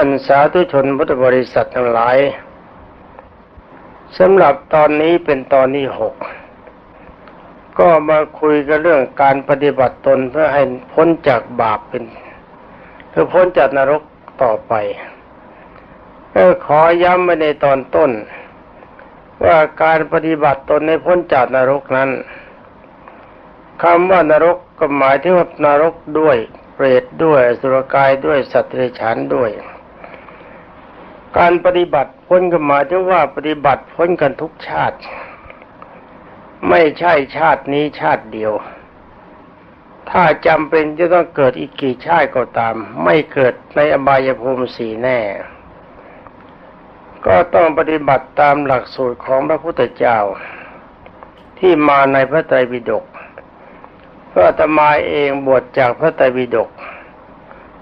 ท่านสาธุชนพุทธบริษัททั้งหลายสำหรับตอนนี้เป็นตอนที่หกก็มาคุยกันเรื่องการปฏิบัติตนเพื่อให้พ้นจากบาปเป็นเพื่อพ้นจากนรกต่อไปก็ขอย้ำไว้ในตอนต้น ว่าการปฏิบัติตนให้พ้นจากนรกนั้นคำว่านรกก็หมายถึงว่านรกด้วยเปรตด้วยสุรกายด้วยสัตว์เดรัจฉานด้วย การปฏิบัติพ้นก็หมายถึงว่าปฏิบัติพ้นกันทุกชาติ ไม่ใช่ชาตินี้ชาติเดียว ถ้าจำเป็นจะต้องเกิดอีกกี่ชาติก็ตาม ไม่เกิดในอบายภูมิสีแน่ ก็ต้องปฏิบัติตามหลักสูตรของพระพุทธเจ้า ที่มาในพระไตรปิฎกพระอาตมาเองบวชจากพระไตรปิฎก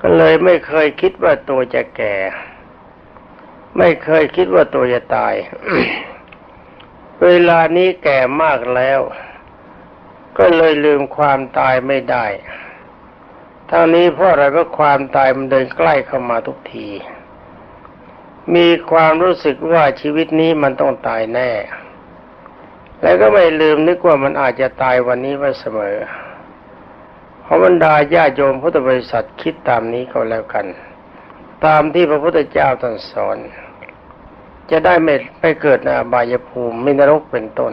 ก็เลยไม่เคยคิดว่าตัวจะแก่ ไม่เคยคิดว่าตัวจะตาย เวลานี้แก่มากแล้ว ก็เลยลืมความตายไม่ได้ ทั้งนี้เพราะอะไรเพราะความตายมันเดินใกล้เข้ามาทุกที มีความรู้สึกว่าชีวิตนี้มันต้องตายแน่ แล้วก็ไม่ลืมนึกว่ามันอาจจะตายวันนี้ไว้เสมอ ขอบรรดาญาโยมพุทธบริษัทคิดตามนี้ก็แล้วกัน ตามที่พระพุทธเจ้าตรัสสอน จะได้ไม่ไม่เกิดในอบายภูมิมินรกเป็นต้น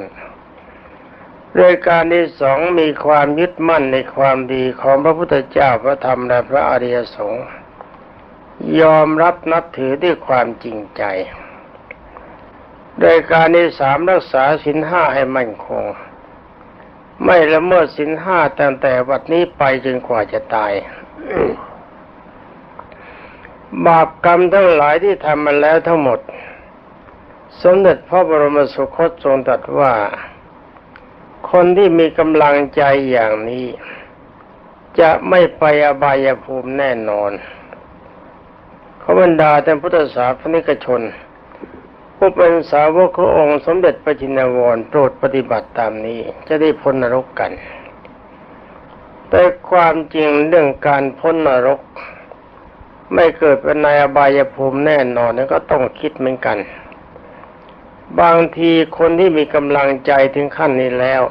โดยการที่สองมีความยึดมั่นในความดีของพระพุทธเจ้าพระธรรมและพระอริยสงฆ์ยอมรับนับถือด้วยความจริงใจ โดยการที่สามรักษาสินห้าให้มั่นคง ไม่ละเมิดสินห้าตั้งแต่วัดนี้ไปจนกว่าจะตาย บาปกรรมทั้งหลายที่ทำมาแล้วทั้งหมด สมเด็จพระบรมสุคตทรงตรัสว่า คนที่มีกำลังใจอย่างนี้ จะไม่ไปอบายภูมิแน่นอนขบรรดาแต่พุทธศาสนิกชน ผู้เป็นสาวกขององค์สมเด็จพระจินวรโปรดปฏิบัติตามนี้จะได้พ้นนรกกัน แต่ความจริงเรื่องการพ้นนรก ไม่เกิดเป็นในอบายภูมิแน่นอนนั้นก็ต้องคิดเหมือนกัน บางทีคนที่มีกำลังใจถึงขั้นนี้แล้ว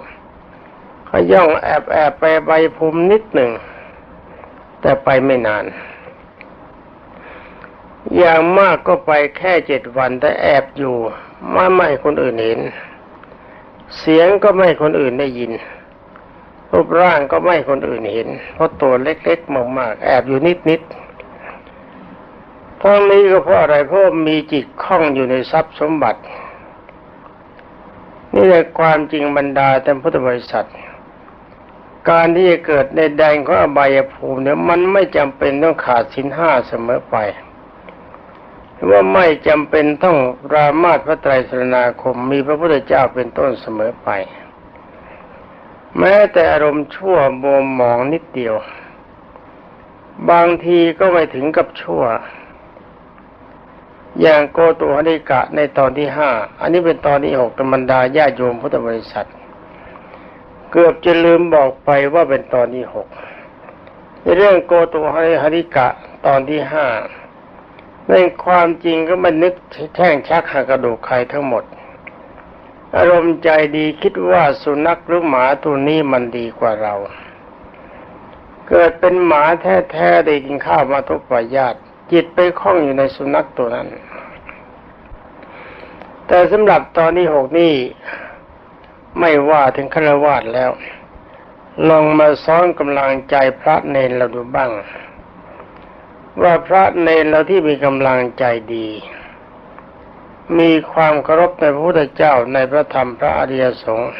เขาย่องแอบแอบไปใบภูมินิดหนึ่ง แต่ไปไม่นาน อย่างมากก็ไปแค่เจ็ดวันแต่แอบอยู่ไม่ไม่ให้คนอื่นเห็น เสียงก็ไม่คนอื่นได้ยิน รูปร่างก็ไม่คนอื่นเห็น เพราะตัวเล็กๆมากๆ แอบอยู่นิดๆทั้งนี้ก็เพราะอะไรเพราะมีจิตคล้องอยู่ในทรัพย์สมบัติ นี่แหละความจริงบรรดาแต่พุทธบริษัท การที่จะเกิดในแดนของอบายภูมิเนี่ยมันไม่จำเป็นต้องขาดสินห้าเสมอไป ว่าไม่จำเป็นต้องรามาตพระไตรสรณาคมมีพระพุทธเจ้าเป็นต้นเสมอไป แม้แต่อารมณ์ชั่วโมมหมองนิดเดียว บางทีก็ไม่ถึงกับชั่ว อย่างโกตุหริกะในตอนที่ห้าอันนี้เป็นตอนที่หกธรรมดาญาโยมพุทธบริษัท เกือบจะลืมบอกไปว่าเป็นตอนที่หกในเรื่องโกตุหริกะตอนที่ห้า ในความจริงก็มันนึกแท่งชักหักกระดูกใครทั้งหมด อารมณ์ใจดีคิดว่าสุนัขหรือหมาตัวนี้มันดีกว่าเรา เกิดเป็นหมาแท้ๆได้กินข้าวมาทุกปายาตจิตไปคล้องอยู่ในสุนัขตัวนั้น แต่สำหรับตอนที่หกนี่ไม่ว่าถึงฆราวาสแล้ว ลองมาซ้อนกำลังใจพระเนรเราดูบ้าง ว่าพระเนรเราที่มีกำลังใจดี มีความเคารพในพระพุทธเจ้าในพระธรรมพระอริยสงฆ์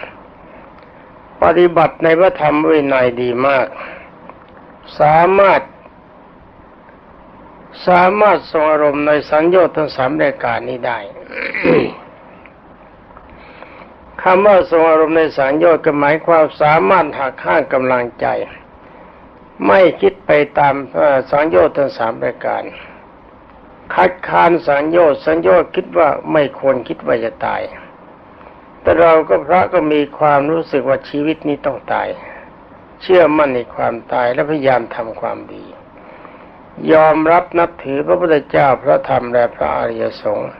ปฏิบัติในพระธรรมวินัยดีมาก สามารถ สามารถทรงอารมณ์ในสัญญาทั้งสามรายการนี้ได้คำว่าทรงอารมณ์ในสัญญาก็หมายความสามารถหักข้างกำลังใจ ไม่คิดไปตามเอ่อสัญญาทั้งสามรายการ คัดค้านสัญญาสัญญาคิดว่าไม่ควรคิดว่าจะตาย แต่เราก็พระก็มีความรู้สึกว่าชีวิตนี้ต้องตาย เชื่อมั่นในความตายและพยายามทำความดี ยอมรับนับถือพระพุทธเจ้าพระธรรมและพระอริยสงฆ์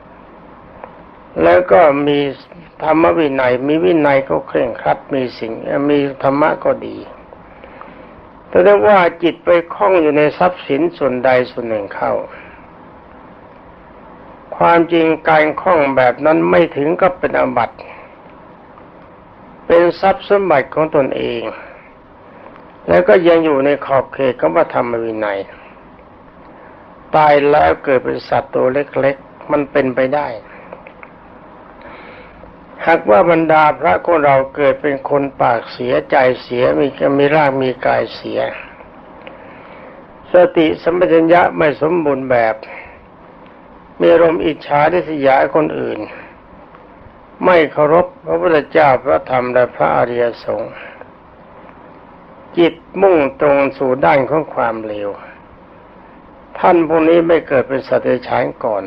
แล้วก็มีธรรมวินัย มีวินัยก็เคร่งครัดมีสิ่งมีธรรมะก็ดี แต่ถ้ว่าจิตไปคล้องอยู่ในทรัพย์สินส่วนใดส่วนหนึ่งเข้า ความจริงการคล้องแบบนั้นไม่ถึงก็เป็นอาบัติเป็นทรัพย์สมบัติของตนเอง แล้วก็ยังอยู่ในขอบเขตของพระธรรมวินัย ตายแล้วเกิดเป็นสัตว์ตัวเล็กๆ มันเป็นไปได้ หากว่าบรรดาพระของเราเกิดเป็นคนปากเสียใจเสียมีมีร่างมีกายเสีย สติสัมปชัญญะไม่สมบูรณ์แบบ มีอารมณ์อิจฉาริษยาคนอื่น ไม่เคารพพระพุทธเจ้าพระธรรมและพระอริยสงฆ์จิตมุ่งตรงสู่ด้านของความเลวท่านพวกนี้ไม่เกิดเป็นสัตว์เดรัจฉานก่อน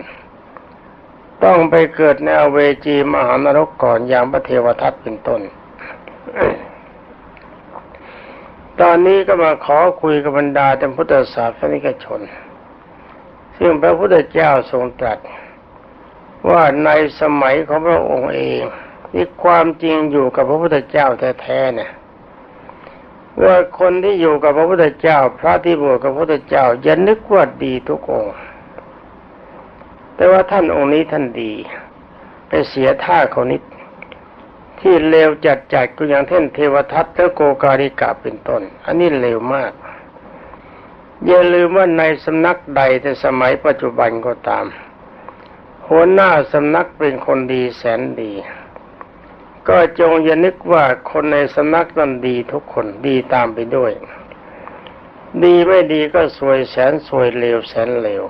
ต้องไปเกิดในอเวจีมหานรกก่อนอย่างพระเทวทัตเป็นต้น ตอนนี้ก็มาขอคุยกับบรรดาแต่พุทธศาสนิกชน ซึ่งพระพุทธเจ้าทรงตรัส ว่าในสมัยของพระองค์เองที่ความจริงอยู่กับพระพุทธเจ้าแท้ๆเนี่ยว่าคนที่อยู่กับพระพุทธเจ้า พระที่บวชกับพระพุทธเจ้าอย่านึกว่าดีทุกองค์ แต่ว่าท่านองค์นี้ท่านดี ไปเสียท่าเขานิด ที่เลวจัดจัดก็อย่างเท่นเทวทัตและโกการิกาเป็นต้น อันนี้เลวมาก อย่าลืมว่าในสำนักใดแต่สมัยปัจจุบันก็ตามหัวหน้าสำนักเป็นคนดีแสนดี ก็จงอย่านึกว่าคนในสำนักนั้นดีทุกคนดีตามไปด้วย ดีไม่ดีก็สวยแสนสวยเลวแสนเลว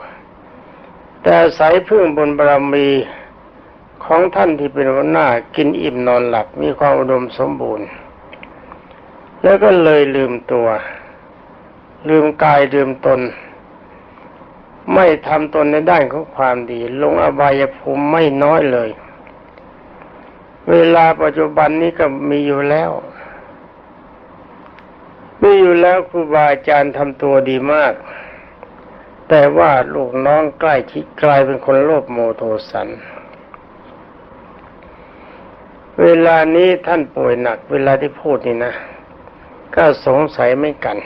แต่อายพึ่งบนบารมีของท่านที่เป็นหัวหน้ากินอิ่มนอนหลับมีความอุดมสมบูรณ์ แล้วก็เลยลืมตัว ลืมกายลืมตน ไม่ทำตนในด้านของความดี ลงอบายภูมิไม่น้อยเลย เวลาปัจจุบันนี้ก็มีอยู่แล้วมีอยู่แล้วครูบาอาจารย์ทำตัวดีมาก แต่ว่าลูกน้องใกล้ชิดกลายเป็นคนโลภโมโทสัน เวลานี้ท่านป่วยหนัก เวลาที่พูดนี่นะ ก็สงสัยไม่กัน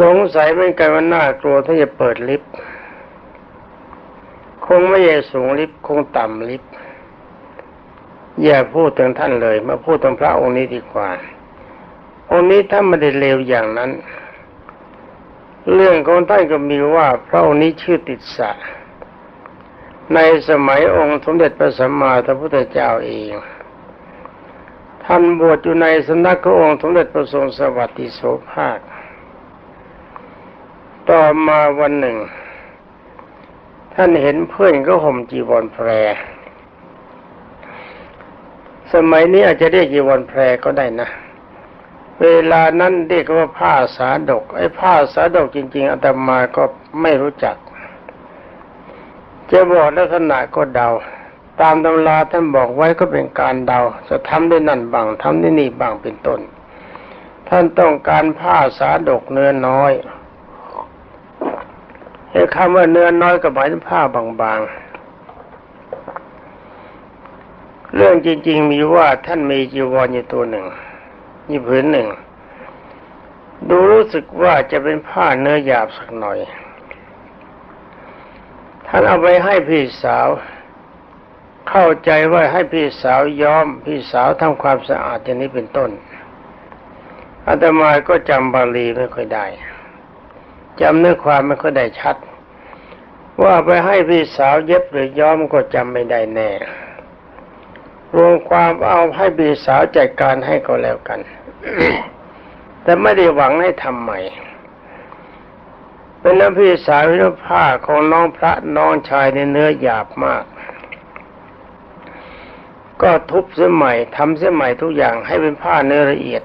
สงสัยไม่กันว่าน่ากลัวถ้าจะเปิดลิฟต์คงไม่ใช่สูงลิฟต์คงต่ำลิฟต์อย่าพูดถึงท่านเลย มาพูดถึงพระองค์นี้ดีกว่า องค์นี้ท่านไม่ได้เลวอย่างนั้น เรื่องของท่านก็มีว่าพระองค์นี้ชื่อติดสะ ในสมัยองค์สมเด็จพระสัมมาสัมพุทธเจ้าเอง ท่านบวชอยู่ในสำนักขององค์สมเด็จพระทรงสวัสดิโสภาค ต่อมาวันหนึ่ง ท่านเห็นเพื่อนก็ห่มจีวรแพร สมัยนี้อาจจะเรียกจีวรแพรก็ได้นะ เวลานั้นเรียกว่าผ้าสาดก ไอ้ผ้าสาดกจริง ๆอาตมาก็ไม่รู้จัก จะบอกลักษณะก็เดา ตามตำราท่านบอกไว้ก็เป็นการเดา จะทำได้นั่นบางทำได้นี่บางเป็นต้น ท่านต้องการผ้าสาดกเนื้อน้อยไอ้คำว่าเนื้อน้อยก็หมายถึงผ้าบางๆ เรื่องจริง ๆ มีว่าท่านมีจีวรอยู่ตัวหนึ่ง มีผืนหนึ่ง ดูรู้สึกว่าจะเป็นผ้าเนื้อหยาบสักหน่อย ท่านเอาไปให้พี่สาว เข้าใจว่าให้พี่สาวย้อมพี่สาวทำความสะอาดอย่างนี้เป็นต้นอาตมาก็จำบาลีไม่ค่อยได้จำเนื้อความไม่ค่อยได้ชัด ว่าไปให้พี่สาวเย็บหรือย้อมก็จำไม่ได้แน่รวมความเอาให้พี่สาวจัดการให้ก็แล้วกัน แต่ไม่ได้หวังให้ทำใหม่ เป็นน้ำพี่สาวที่ผ้าของน้องพระน้องชายในเนื้อหยาบมาก ก็ทุบเส้นใหม่ทำเส้นใหม่ทุกอย่างให้เป็นผ้าเนื้อละเอียด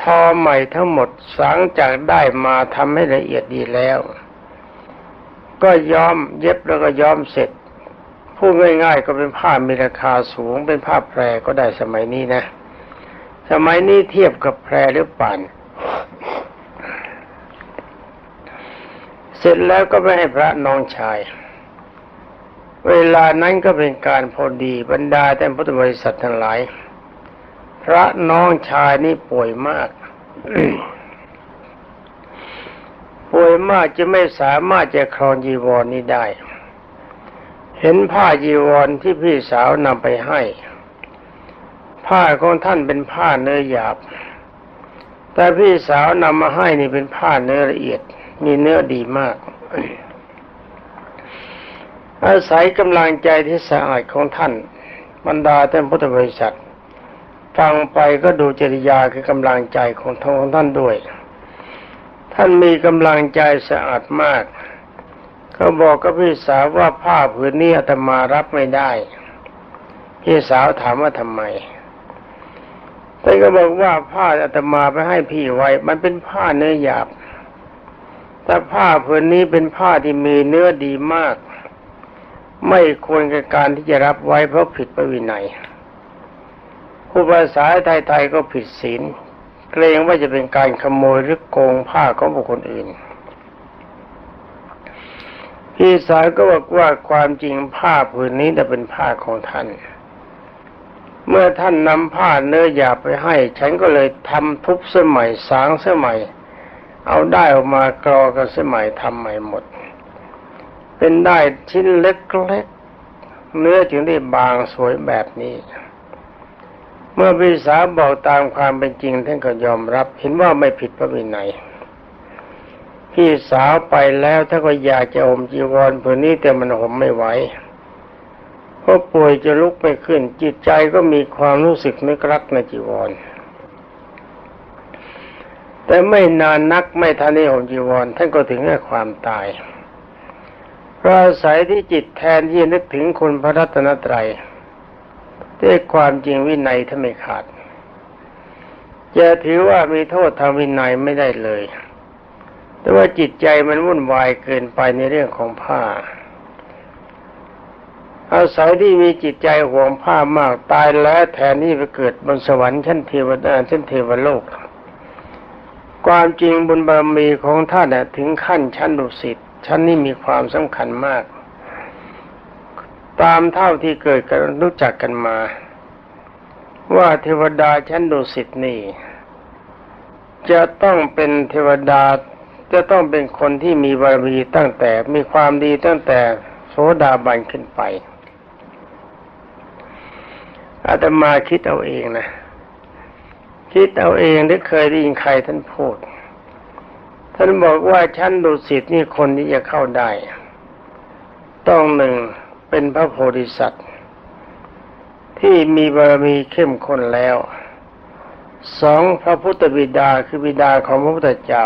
ทอใหม่ทั้งหมดสังจากได้มาทำให้ละเอียดดีแล้ว ก็ย้อมเย็บแล้วก็ย้อมเสร็จพูดง่ายๆก็เป็นผ้ามีราคาสูงเป็นผ้าแพรก็ได้สมัยนี้นะ สมัยนี้เทียบกับแพรหรือป่าน เสร็จแล้วก็ไปให้พระน้องชาย เวลานั้นก็เป็นการพอดีบรรดาแต่พุทธบริษัททั้งหลาย พระน้องชายนี่ป่วยมากป่วยมากจะไม่สามารถจะครองจีวรนนี้ได้ เห็นผ้าจีวรที่พี่สาวนำไปให้ ผ้าของท่านเป็นผ้าเนื้อหยาบ แต่พี่สาวนำมาให้นี่เป็นผ้าเนื้อละเอียด มีเนื้อดีมาก อาศัยกำลังใจที่สะอาดของท่าน บรรดาท่านพุทธบริษัทฟังไปก็ดูจริยาคือกำลังใจของทของท่านด้วย ท่านมีกำลังใจสะอาดมาก ก็บอกกับพี่สาวว่าผ้าผืนนี้อาตมารับไม่ได้ พี่สาวถามว่าทำไม ท่านก็บอกว่าผ้าอาตมาไปให้พี่ไว้ มันเป็นผ้าเนื้อหยาบ แต่ผ้าผืนนี้เป็นผ้าที่มีเนื้อดีมาก ไม่ควรกับการที่จะรับไว้เพราะผิดพระวินัยผู้ภาษาไทยๆก็ผิดศีล เกรงว่าจะเป็นการขโมยหรือโกงผ้าของบุคคลอื่นพี่สาวก็บอกว่าความจริงผ้าผืนนี้จะเป็นผ้าของท่าน เมื่อท่านนำผ้าเนื้อหยาบไปให้ ฉันก็เลยทำทุบเส้ใหมัยสางเส้ใหมัยเอาได้ออกมากรอกันสมัยทำใหม่หมด เป็นได้ชิ้นเล็กๆเนื้อจึงได้บางสวยแบบนี้ เมื่อพี่สาวบอกตามความเป็นจริงท่านก็ยอมรับ เห็นว่าไม่ผิดพระวินัยพี่สาวไปแล้วถ้าก็อยากจะอมจีวรผืนนี้แต่มันห่มไม่ไหว พราะป่วยจะลุกไม่ขึ้น จิตใจก็มีความรู้สึกนึกรักในจีวร แต่ไม่นานนักไม่ทันได้ห่มจีวรท่านก็ถึงแก่ความตายเพราะอาศัยที่จิตแทนที่นึกถึงคุณพระรัตนตรัยด้วยความจริงวินัยถ้านไม่ขาดจะถือว่ามีโทษทางวินัยไม่ได้เลย แต่ว่าจิตใจมันวุ่นวายเกินไปในเรื่องของผ้า อาศัยที่มีจิตใจห่วงผ้ามากตายแล้วแทนที่ไปเกิดบนสวรรค์ชั้นเทวดาชั้นเทวโลก ความจริงบุญบารมีของท่านถึงขั้นชั้นดุสิตชั้นนี้มีความสำคัญมาก ตามเท่าที่เกิดกันรู้จักกันมา ว่าเทวดาชั้นดุสิตนี่ จะต้องเป็นเทวดาจะต้องเป็นคนที่มีบารมีตั้งแต่มีความดีตั้งแต่โสดาบันขึ้นไป อาตมาคิดเอาเองนะ คิดเอาเองได้เคยได้ยินใครท่านพูด ท่านบอกว่าชั้นดุสิตนี่คนที่จะเข้าได้ ต้องหนึ่งเป็นพระโพธิสัตว์ ที่มีบารมีเข้มข้นแล้วสองพระพุทธบิดาคือบิดาของพระพุทธเจ้า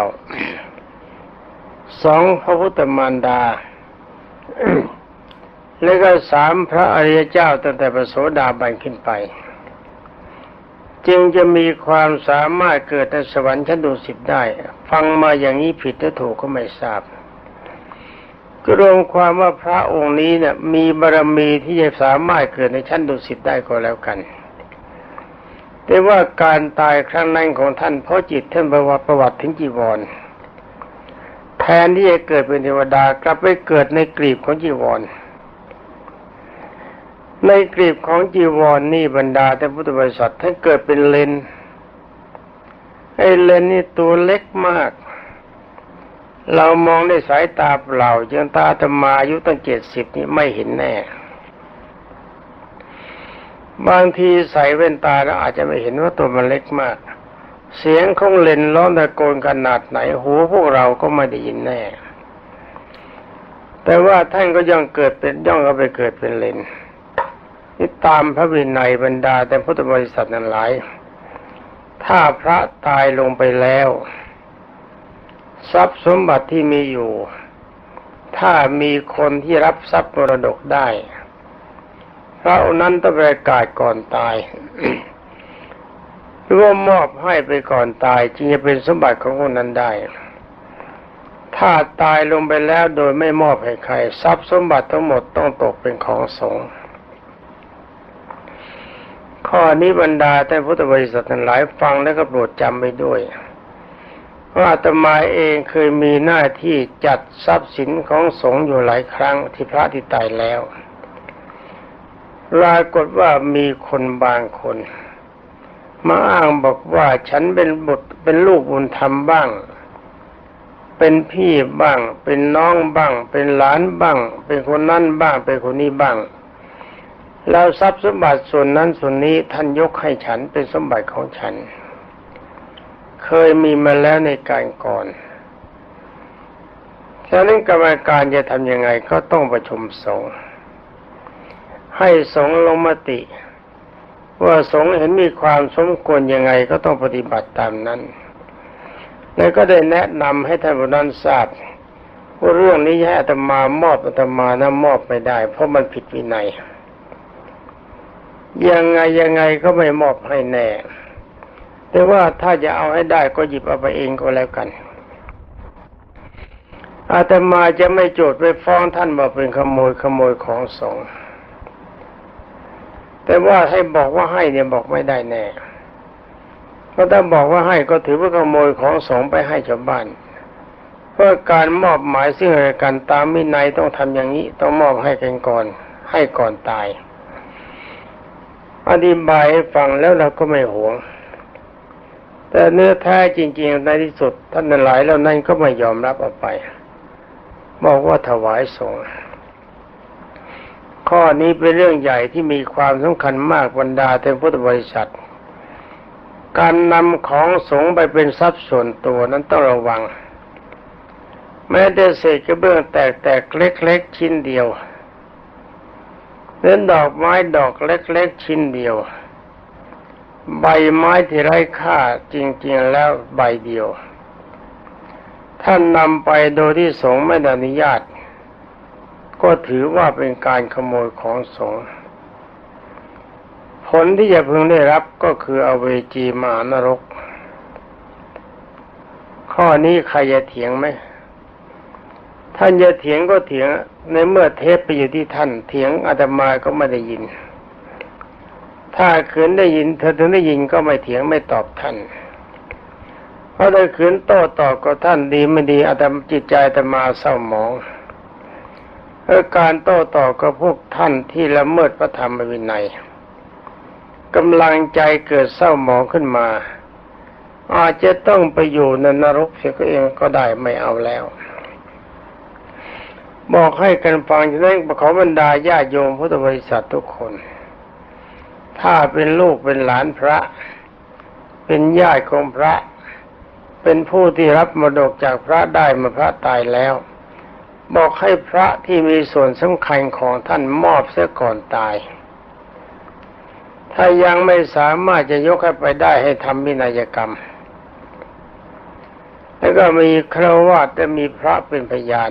สองพระพุทธมารดา แล้วก็สามพระอริยเจ้าตั้งแต่พระโสดาบันขึ้นไป จึงจะมีความสามารถเกิดในสวรรค์ชั้นดุสิตได้ ฟังมาอย่างนี้ผิดหรือถูกก็ไม่ทราบก็รวมความว่าพระองค์นี้เนี่ยมีบารมีที่จะสามารถเกิดในชั้นดุสิตได้ก็แล้วกัน แต่ว่าการตายครั้งนั้นของท่านเพราะจิตท่านประวัติประวัติถึงจีวร แทนที่จะเกิดเป็นเทวดากลับไปเกิดในกลีบของจีวร ในกลีบของจีวรนนี่บรรดาแต่พุทธบริษัทท่านเกิดเป็นเลนไอ้เลนนี่ตัวเล็กมาก เรามองด้วยสายตาเปล่าจนตาธรรมาอายุตั้งเจ็ดสิบนี่ไม่เห็นแน่ บางทีใส่แว่นตาแล้วอาจจะไม่เห็นว่าตัวมันเล็กมาก เสียงของเลนร้องตะโกนขนาดไหนหูพวกเราก็ไม่ได้ยินแน่ แต่ว่าท่านก็ยังเกิดเป็นย่องก็ไปเกิดเป็นเลน นี่ตามพระวินัยบรรดาแต่พุทธบริษัทนั้นหลาย ถ้าพระตายลงไปแล้ว ทรัพย์สมบัติที่มีอยู่ ถ้ามีคนที่รับทรัพย์มรดกได้ พระองค์นั้นต้องประกาศก่อนตายหรือว่ามอบให้ไปก่อนตายจึงจะเป็นสมบัติของคนนั้นได้ ถ้าตายลงไปแล้วโดยไม่มอบให้ใคร ทรัพย์สมบัติทั้งหมดต้องตกเป็นของสงฆ์ ข้อนี้บรรดาแต่พุทธบริษัททั้งหลายฟังแล้วก็โปรดจำไปด้วยว่าอาตมาเองเคยมีหน้าที่จัดทรัพย์สินของสงฆ์อยู่หลายครั้งที่พระที่ตายแล้วปรากฏว่ามีคนบางคน มาอ้างบอกว่าฉันเป็นบุตรเป็นลูกบุญธรรมบ้าง เป็นพี่บ้าง เป็นน้องบ้าง เป็นหลานบ้าง เป็นคนนั่นบ้าง เป็นคนนี้บ้าง แล้วทรัพย์สมบัติส่วนนั้นส่วนนี้ท่านยกให้ฉันเป็นสมบัติของฉัน เคยมีมาแล้วในการก่อนฉะนั้นกรรมการจะทำยังไงก็ต้องประชุมสงฆ์ให้สงฆ์ลงมติ ว่าสงฆ์เห็นมีความสมควรยังไงก็ต้องปฏิบัติตามนั้น แล้วก็ได้แนะนำให้ท่านผู้นั้นทราบว่าเรื่องนี้ให้อาตมามอบอาตมานะมอบไม่ได้ เพราะมันผิดวินัย ยังไงยังไงก็ไม่มอบให้แน่ แต่ว่าถ้าจะเอาให้ได้ก็หยิบเอาไปเองก็แล้วกัน อาตมาจะไม่โจทย์ไปฟ้องท่านว่าเป็นขโมยขโมยของสงฆ์แต่ว่าให้บอกว่าให้เนี่ยบอกไม่ได้แน่เพราะถ้าบอกว่าให้ก็ถือว่าขโมยของสงฆ์ไปให้ชาวบ้าน เพื่อการมอบหมายซึ่งกันตามมินัยต้องทำอย่างนี้ต้องมอบให้กันก่อน ให้ก่อนตาย อธิบายให้ฟังแล้วเราก็ไม่หวง แต่เนื้อแท้จริง ๆ ในที่สุด ท่านหลายแล้วนั่นก็ไม่ยอมรับเอาไป บอกว่าถวายสงฆ์ข้อนี้เป็นเรื่องใหญ่ที่มีความสำคัญมากบรรดาเทพุทธบริษัท การนำของสงฆ์ไปเป็นทรัพย์ส่วนตัวนั้นต้องระวัง แม้แต่เศษกระเบื้องแตกๆเล็กๆชิ้นเดียว เล่นดอกไม้ดอกเล็ก ๆ ชิ้นเดียว ใบไม้ที่ไร้ค่าจริง ๆ แล้วใบเดียว ท่านนำไปโดยที่สงฆ์ไม่ได้อนุญาต ก็ถือว่าเป็นการขโมยของสงฆ์ผลที่จะพึงได้รับก็คืออเวจีมานรก ข้อนี้ใครจะเถียงไหมท่านจะเถียงก็เถียง ในเมื่อเทปไปอยู่ที่ท่านเถียงอาตมาก็ไม่ได้ยิน ถ้าขืนได้ยิน เธอถึงได้ยินก็ไม่เถียงไม่ตอบท่าน เพราะได้ขืนโต้ตอบกับท่านดีไม่ดีอาตมาจิตใจอาตมาเศร้าหมองเพราะการโต้ตอบกับพวกท่านที่ละเมิดพระธรรมวินัยกำลังใจเกิดเศร้าหมองขึ้นมา อาจจะต้องไปอยู่ในนรกเสียก็เองก็ได้ไม่เอาแล้ว บอกให้กันฟังฉะนั้นขอบรรดาญาโยมพุทธบริษัททุกคน ถ้าเป็นลูกเป็นหลานพระ เป็นญาติของพระ เป็นผู้ที่รับมรดกจากพระได้มาพระตายแล้ว บอกให้พระที่มีส่วนสำคัญของท่านมอบเสียก่อนตาย ถ้ายังไม่สามารถจะยกให้ไปได้ให้ทำวินัยกรรม แล้วก็มีคราวาสและมีพระเป็นพยาน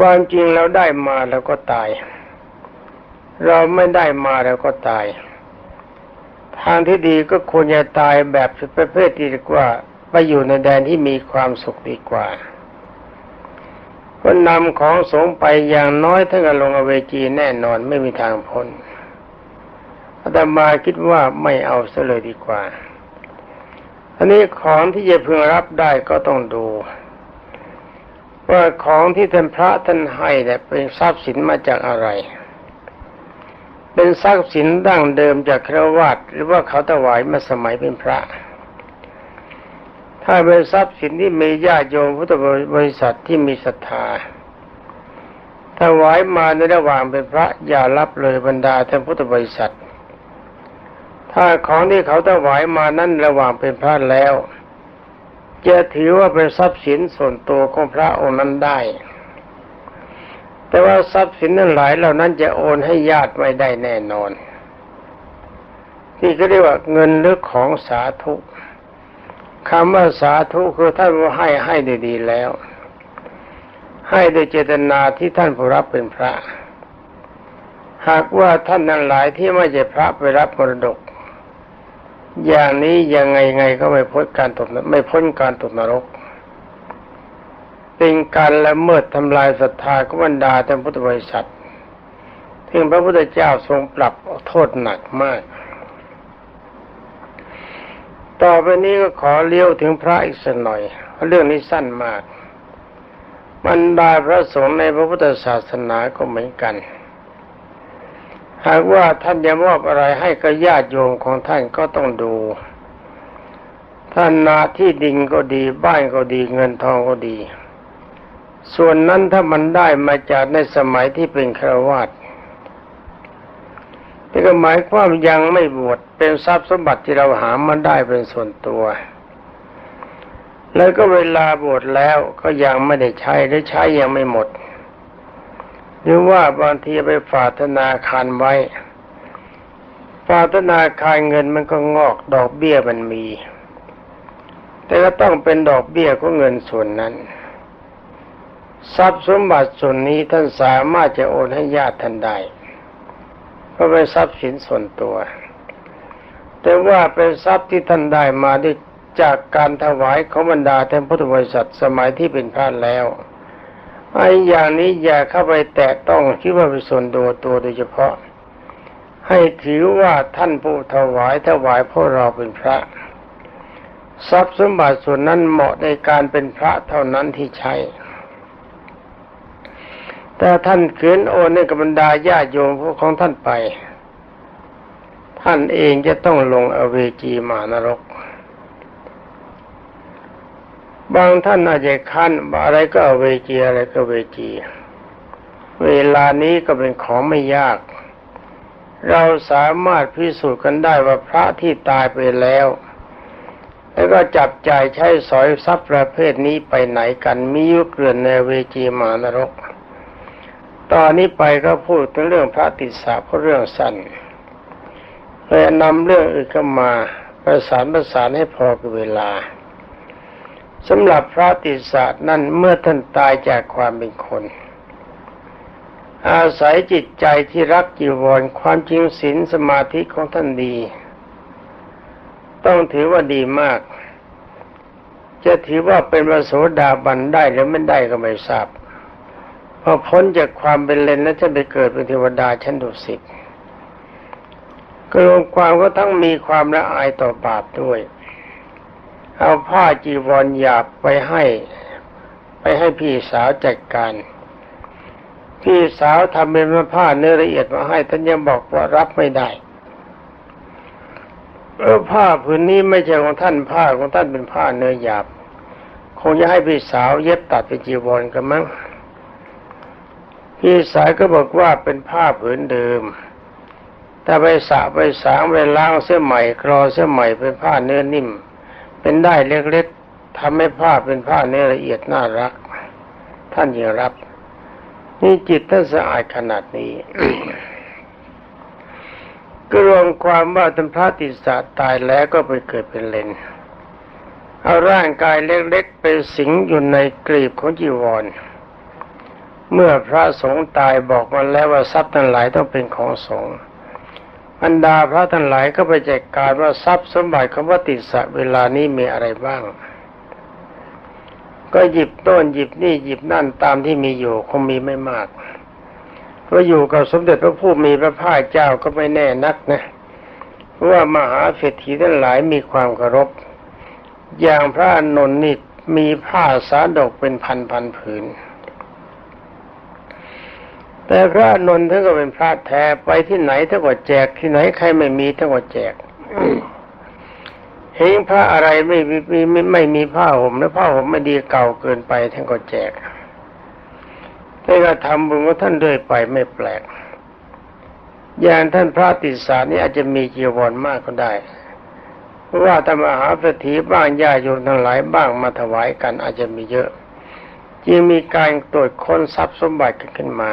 ความจริงเราได้มาแล้วก็ตาย เราไม่ได้มาแล้วก็ตาย ทางที่ดีก็ควรจะตายแบบประเภทที่ดีกว่าไปอยู่ในแดนที่มีความสุขดีกว่าก็นำของสงไปอย่างน้อยถ้ากับลงอเวจีแน่นอนไม่มีทางพ้นอาตมาคิดว่าไม่เอาซะเลยดีกว่า อันนี้ของที่จะพึงรับได้ก็ต้องดู ว่าของที่ท่านพระท่านให้เนี่ยเป็นทรัพย์สินมาจากอะไร เป็นทรัพย์สินดั้งเดิมจากครวาตหรือว่าเขาถวายมาสมัยเป็นพระถถ้าเป็นทรัพย์สินที่มีญาติโยมพุทธบริษัทที่มีศรัทธาถวายมาในระหว่างเป็นพระอย่ารับเลยบรรดาท่านพุทธบริษัท ถ้าของที่เขาถวายมานั้นระหว่างเป็นพระแล้ว จะถือว่าเป็นทรัพย์สินส่วนตัวของพระองค์นั้นได้ แต่ว่าทรัพย์สินนั้นหลายเหล่านั้นจะโอนให้ญาติไม่ได้แน่นอน ที่ก็เรียกว่าเงินหรือของสาธุคำว่าสาธุคือท่านว่าให้ให้ดีๆแล้ว ให้โดยเจตนาที่ท่านผู้รับเป็นพระ หากว่าท่านนั้นหลายที่ไม่ใช่พระไปรับมรดก อย่างนี้ยังไงไงก็ไม่พ้นการตกไม่พ้นการตกนรก เป็นการละเมิดทำลายศรัทธาของบรรดาท่านพุทธบริษัทถึงพระพุทธเจ้าทรงปรับโทษหนักมาก ต่อไปนี้ก็ขอเลี้ยวถึงพระอีกสักหน่อย เรื่องนี้สั้นมากบรรดาพระสงฆ์ในพระพุทธศาสนาก็เหมือนกัน หากว่าท่านจะมอบอะไรให้กับญาติโยมของท่านก็ต้องดู ท่านนาที่ดินก็ดีบ้านก็ดีเงินทองก็ดี ส่วนนั้นถ้ามันได้มาจากในสมัยที่เป็นครวาสนี่ก็หมายความยังไม่บวชเป็นทรัพย์สมบัติที่เราหามาได้เป็นส่วนตัว แล้วก็เวลาบวชแล้วก็ยังไม่ได้ใช้หรือใช้ยังไม่หมด หรือว่าบางทีไปฝากธนาคารไว้ ฝากธนาคารเงินมันก็งอกดอกเบี้ยมันมี แต่ก็ต้องเป็นดอกเบี้ยของเงินส่วนนั้น ทรัพย์สมบัติส่วนนี้ท่านสามารถจะโอนให้ญาติท่านได้เพราะเป็นทรัพย์สินส่วนตัว แต่ว่าเป็นทรัพย์ที่ท่านได้มาด้วยจากการถวายของบรรดาท่านพุทธบริษัทสมัยที่เป็นพระแล้ว ไอ้อย่างนี้อย่าเข้าไปแตะต้องคิดว่าเป็นส่วนตัวตัวโดยเฉพาะ ให้ถือว่าท่านผู้ถวายถวายพราะเราเป็นพระ ทรัพย์สมบัติส่วนนั้นเหมาะในการเป็นพระเท่านั้นที่ใช้ แต่ท่านเขืนโอนในกับบรรดาญาโยมพวกของท่านไป ท่านเองจะต้องลงอเวจีมานรก บางท่านอาจจะคันอะไรก็เวจีอะไรก็เวจีเวลานี้ก็เป็นของไม่ยาก เราสามารถพิสูจน์กันได้ว่าพระที่ตายไปแล้ว แล้วก็จับจ่ายใช้สอยทรัพย์ประเภทนี้ไปไหนกันมียุเกลื่อนในเวจีมานรก ตอนนี้ไปก็พูดเรื่องพระติสสะเพราะเรื่องสั้นเลยนำเรื่องอื่นเข้ามาประสานประสานให้พอกับเวลา สำหรับพระติสสะนั่นเมื่อท่านตายจากความเป็นคน อาศัยจิตใจที่รักจีวรความจริงศีลสมาธิของท่านดี ต้องถือว่าดีมาก จะถือว่าเป็นพระโสดาบันได้หรือไม่ได้ก็ไม่ทราบพอพ้นจากความเป็นเลนแล้วจะไปเกิดเป็นเทวดาชั้นดุสิตก็รวมความก็ทั้งมีความละอายต่อบาปด้วย เอาผ้าจีวรหยาบไปให้ ไปให้พี่สาวจัดการ พี่สาวทำเป็นผ้าเนื้อละเอียดมาให้ท่านยังบอกว่ารับไม่ได้เออผ้าผืนนี้ไม่ใช่ของท่านผ้าของท่านเป็นผ้าเนื้อหยาบ คงจะให้พี่สาวเย็บตัดเป็นจีวรกันมั้งพี่สายก็บอกว่าเป็นผ้าผืนเดิม แต่ไปสระไปสางไปล้างเสื้อใหม่คลอเสื้อใหม่เป็นผ้าเนื้อนิ่ม เป็นได้เล็กๆทำให้ผ้าเป็นผ้าเนื้อละเอียดน่ารัก ท่านยังรับ นี่จิตท่านสะอาดขนาดนี้ก็รวมความว่าท่านพระติสสะตายแล้วก็ไปเกิดเป็นเลนเอาร่างกายเล็กๆ ไปสิงอยู่ในกรีบของจีวร เมื่อพระสงฆ์ตายบอกมาแล้วว่าทรัพย์ทั้งหลายต้องเป็นของสงฆ์ บรรดาพระทั้งหลายก็ไปจัดการว่าทรัพย์สมบัติของพระติสะเวลานี้มีอะไรบ้าง ก็หยิบต้นหยิบนี่หยิบนั่นตามที่มีอยู่คงมีไม่มากเพราะอยู่กับสมเด็จพระผู้มีพระภาคเจ้าก็ไม่แน่นักนะเพราะว่ามหาเศรษฐีทั้งหลายมีความเคารพ อย่างพระอนนท์นี่มีผ้าสาดกเป็นพันพันผืน แต่พระนนท์ท่านก็เป็นพระแท้ไปที่ไหนท่านก็แจกที่ไหนใครไม่มีท่านก็แจกเห็นพระอะไรไม่มีไม่ไม่ไม่มีผ้าห่มและผ้าห่มไม่ดีเก่าเกินไปท่านก็แจกท่านก็ทำบุญของท่านเรื่อยไปไม่แปลก อย่างท่านพระติสานี่อาจจะมีจีวรมากก็ได้เพราะว่าธรรมหาสถีบ้างญาโยมทั้งหลายบ้างมาถวายกันอาจจะมีเยอะ จึงมีการตรวจค้นทรัพย์สมบัติกันขึ้นมา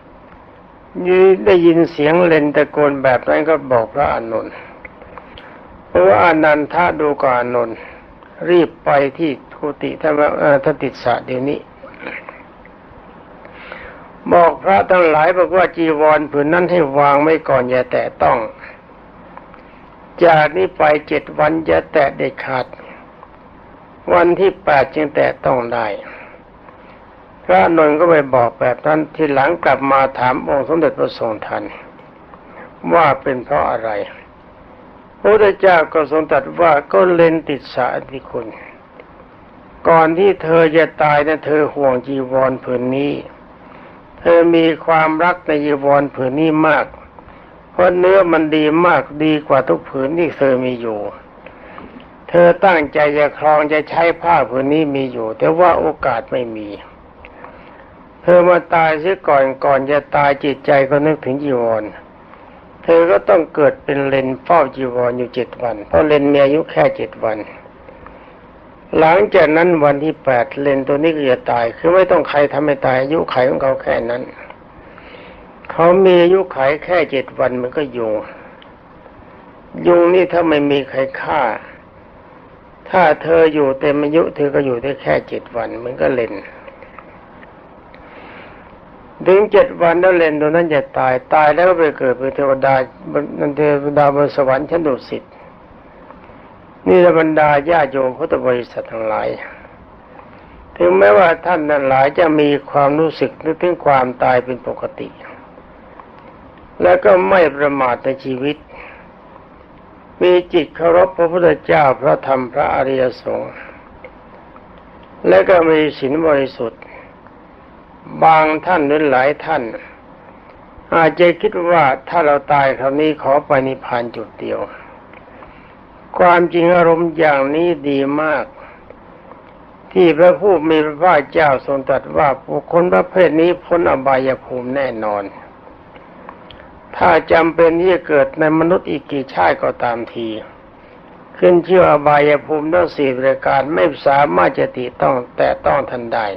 ยืได้ยินเสียงเลนตะโกนแบบนั้นก็บอกพระอานนท์เพราะว่าอนันทาดูก่อนอานนท์รีบไปที่กุฏิท่านท่านติสะเดี๋ยวนี้ บอกพระทั้งหลายบอกว่าจีวรผืนนั้นให้วางไว้ก่อนอย่าแตะต้อง จากนี้ไปเจ็ดวันอย่าแตะเด็ดขาด วันที่แปดจึงแตะต้องได้ ระนนท์ก็ไปบอกแบบนั้นทีหลังกลับมาถามองค์สมเด็จพระทรงทันว่าเป็นเพราะอะไร พระพุทธเจ้าก็ทรงตรัสว่าก็เลนติดสาธิคุณ ก่อนที่เธอจะตายนะเธอห่วงจีวรผืนนี้ เธอมีความรักในจีวรผืนนี้มาก เพราะเนื้อมันดีมากดีกว่าทุกผืนที่เธอมีอยู่ เธอตั้งใจจะครองจะใช้ผ้าผืนนี้มีอยู่ แต่ว่าโอกาสไม่มี เธอมาตายเสียก่อนก่อนจะตายจิตใจก็นึกถึงจีวร เธอก็ต้องเกิดเป็นเลนเฝ้าจีวรอยู่เจ็ดวัน เพราะเลนมีอายุแค่เจ็ดวัน หลังจากนั้นวันที่แปดเลนตัวนี้ก็จะตาย คือไม่ต้องใครทำให้ตายอายุไขของเขาแค่นั้น เขามีอายุไขแค่เจ็ดวันมันก็ยุง ยุงนี่ถ้าไม่มีใครฆ่า ถ้าเธออยู่เต็มอายุเธอก็อยู่ได้แค่เจ็ดวันมันก็เลน ถึงเจ็ดวันแล้วเลนตัวนั้นจะตายตายแล้วก็ไปเกิดเป็นเทวดาบนเทวดาบนสวรรค์ชั้นดุสิตนี่ละบรรดาญาโยมพุทธบริษัททั้งหลาย ถึงแม้ว่าท่านนั้นหลายจะมีความรู้สึกนึกถึงความตายเป็นปกติ แล้วก็ไม่ประมาทในชีวิต มีจิตเคารพพระพุทธเจ้าพระธรรมพระอริยสงฆ์และก็มีศีลบริสุทธิ์ บางท่านหรือหลายท่าน อาจจะคิดว่าถ้าเราตายคราวนี้ขอไปนิพพานจุดเดียว ความจริงอารมณ์อย่างนี้ดีมาก ที่พระผู้มีพระภาคเจ้าทรงตรัสว่าบุคคลประเภทนี้พ้นอบายภูมิแน่นอน ถ้าจำเป็นที่จะเกิดในมนุษย์อีกกี่ชาติก็ตามที ขึ้นเชื่ออบายภูมิทั้งสี่ประการไม่สามารถจะติต้องแต่ต้องทันได้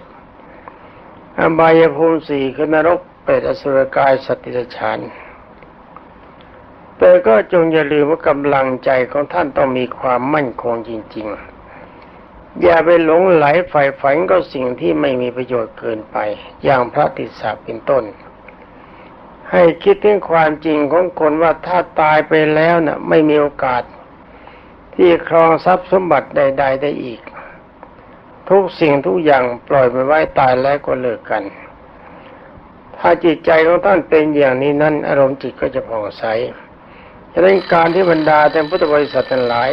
อบายภูมิสี่คือนรกเปรตอสุรกายสัตว์ติฉานแต่ก็จงอย่าลืมว่ากำลังใจของท่านต้องมีความมั่นคงจริง ๆ อย่าไปหลงไหลฝ่ายฝันก็สิ่งที่ไม่มีประโยชน์เกินไป อย่างพระติสสะเป็นต้น ให้คิดถึงความจริงของคนว่าถ้าตายไปแล้วน่ะ ไม่มีโอกาส ที่ครองทรัพย์สมบัติใด ๆ ได้อีก ทุกสิ่งทุกอย่างปล่อยไปไว้ตายแล้วก็เลิกกัน ถ้าจิตใจของท่านเป็นอย่างนี้นั้น อารมณ์จิตก็จะผ่องใสฉะนั้นการที่บรรดาแต่พุทธบริษัททั้งหลาย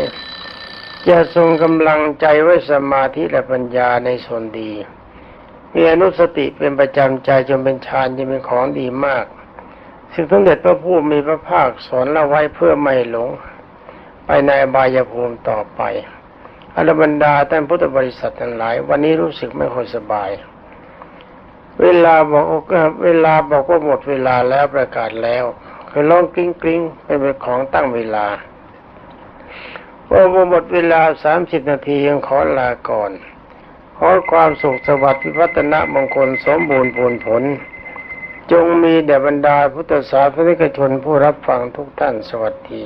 จะทรงกำลังใจไว้สมาธิและปัญญาในส่วนดี มีอนุสติเป็นประจำใจจนเป็นฌานจะเป็นของดีมากสิ่งสมเด็จพระผู้มีพระภาคสอนเราไว้เพื่อไม่หลง ไปในบายภูมิต่อไป อรบรรดาท่านพุทธบริษัททั้งหลาย วันนี้รู้สึกไม่ค่อยสบาย เวลาบอกเวลาบอกว่าหมดเวลาแล้วประกาศแล้วคือร้องกริ้งกริ้งเป็นของตั้งเวลาว่าหมดเวลาสามสิบนาทียังขอลาก่อนขอความสุขสวัสดิ์พิพัฒนะมงคลสมบูรณ์ผลผล จงมีแด่บรรดาพุทธศาสนิกชนผู้รับฟังทุกท่านสวัสดี